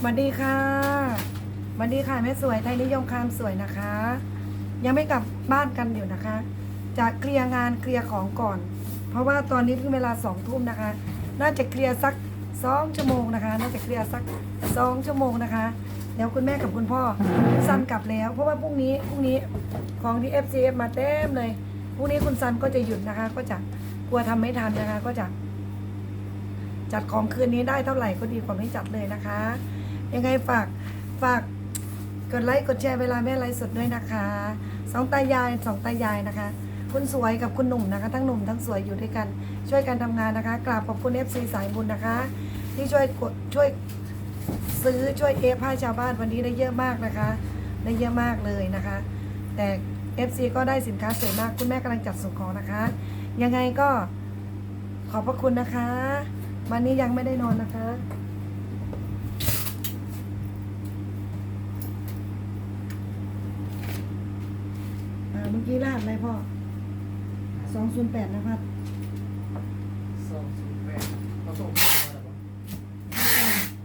สวัสดีค่ะสวัสดีค่ะแม่สวยไทยนิยมคามสวยนะคะ ยังไม่กลับบ้านกันอยู่นะคะ จะเคลียร์งานเคลียร์ของก่อน เพราะว่าตอนนี้เพิ่งเวลาสองทุ่มนะคะ น่าจะเคลียร์สักสองชั่วโมงนะคะ น่าจะเคลียร์สักสองชั่วโมงนะคะเดี๋ยวคุณแม่กับคุณพ่อคุณซันกลับแล้ว เพราะว่าพรุ่งนี้พรุ่งนี้ของที่ FCF มาเต็มเลยพรุ่งนี้คุณซันก็จะหยุดนะคะ ก็จะกลัวทำไม่ทันนะคะ ก็จะจัดของคืนนี้ได้เท่าไหร่ก็ดีกว่าไม่จัดเลยนะคะ ยังไงฝากฝากกดไลค์กดแชร์เวลาแม่ไลฟ์สดด้วยนะคะสองตายายสองตายายนะคะ คุณสวยกับคุณหนุ่มนะคะ ทั้งหนุ่มทั้งสวยอยู่ด้วยกัน ช่วยกันทำงานนะคะกราบขอบคุณเอฟซีสายบุญนะคะ ที่ช่วยกดช่วยซื้อช่วยเอฟให้ชาวบ้านวันนี้ได้เยอะมากนะคะ ได้เยอะมากเลยนะคะ แต่ FC ก็ได้สินค้าสวยมากคุณแม่กำลังจัดส่งของนะคะ ยังไงก็ขอบพระคุณนะคะ วันนี้ยังไม่ได้นอนนะคะ อ่าเมื่อ กี้รหัสอะไรพ่อสองศูนย์แปดนะพัดสองศูนย์แปดเขาส่งมาแล้วปะ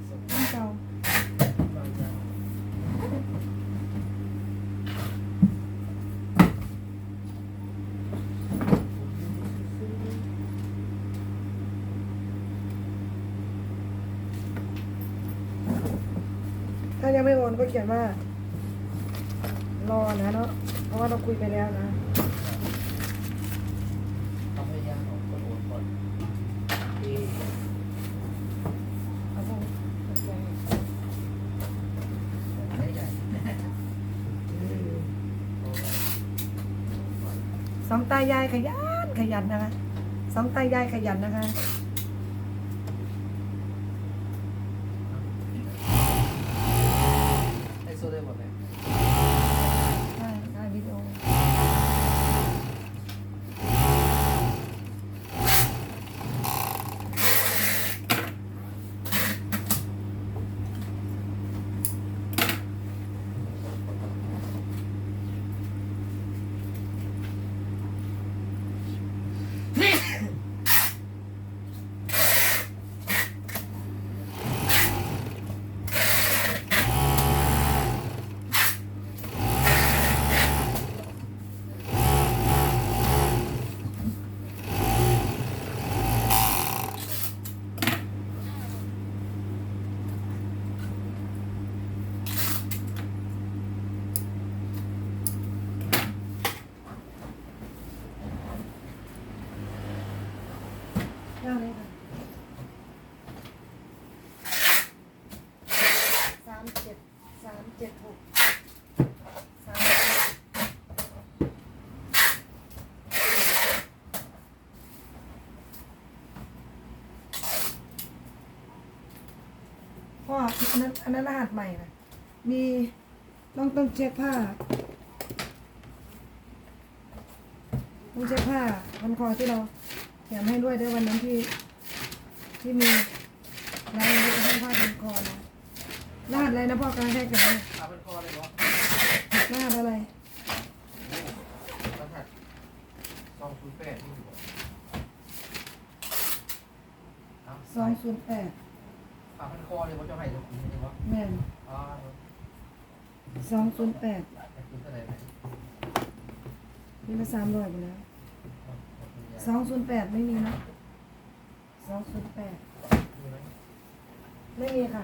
ส่งต้นเก่ามาจากถ้ายังไม่โอนก็เขียนว่า รอนะเนาะ ราะว่าเราคุยไปแล้วนะทำให้ยากของคนอนก่อนที่เอาพวกไม่ใหญ่สองตายายขยันขยันนะคะสองตายายขยันนะคะไอโซได้หมดเลย ใช่ถ่ายวิดีโอ เรื่องนี้ค่ะสามเจ็ดสามเจ็ดหกสามเจ็ดพ่ออันนั้นอันนั้นรหัสใหม่นะมีต้องต้องเช็คผ้าต้องเช็คผ้าพันคอที่เรา เขียนให้ด้วยด้วยวันนั้นที่ ที่มีรายละเอียดให้ผ้าพันคอนะรหัสอะไรนะพ่อกำลังให้กันนะเอาเป็นคอเลยวะรหัสอะไรรหัสสองศูนย์แปดนี่อยู่เอาสองศูนย์แปดเอาเป็นคอเลยว่าจะให้ตรงนี้เลยวะแม่นอ๋อสองศูนย์แปดไอ้คุณเท่าไหร่ไหนนี่มาสามร้อยไปแล้ว สองศูนย์แปดไม่มีนะสองศูนย์แปดมีไหมไม่มีค่ะ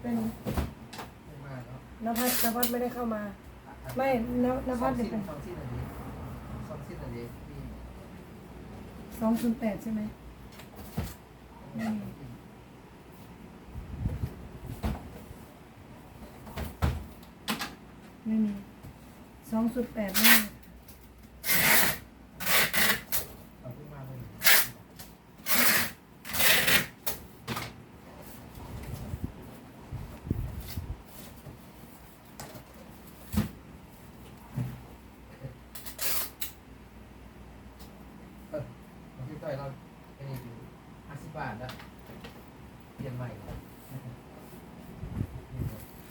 เป็นไม่มาเนาะนภัสนภัสไม่ได้เข้ามา ไม่นนภัสเป็นงเป็นสองสิ้นอันนี้สองสิ้นอันนี้ที่สองศูนย์แปดใช่ไหมไม่มีไม่มีสองศูนย์แปดไม่มี เอาขึ้นมาเลย เออ ของที่ต่อยเราไอ้นี่อยู่ห้าสิบบาทแล้วเปลี่ยนใหม่นี่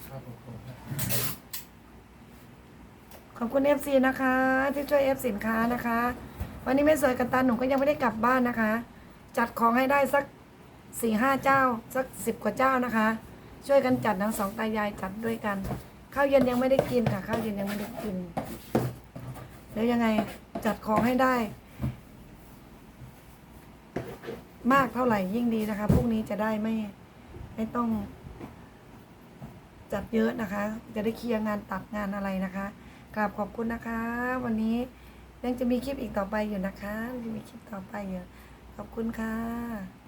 ครับผมผมครับขอบคุณ FC นะคะ ที่ช่วย F สินค้านะคะ วันนี้ไม่สวยกับตาหนูก็ยังไม่ได้กลับบ้านนะคะ จัดของให้ได้สักสี่ห้าเจ้า สักสิบกว่าเจ้านะคะ ช่วยกันจัดทั้งสองตายายจัดด้วยกัน ข้าวเย็นยังไม่ได้กินค่ะ ข้าวเย็นยังไม่ได้กินเดี๋ยวยังไงจัดของให้ได้ มากเท่าไหร่ยิ่งดีนะคะพรุ่งนี้จะได้ไม่ไม่ต้อง จัดเยอะนะคะ จะได้เคลียร์งานตัดงานอะไรนะคะกราบขอบคุณนะคะ วันนี้ยังจะมีคลิปอีกต่อไปอยู่นะคะยังมีคลิปต่อไปอยู่ขอบคุณค่ะ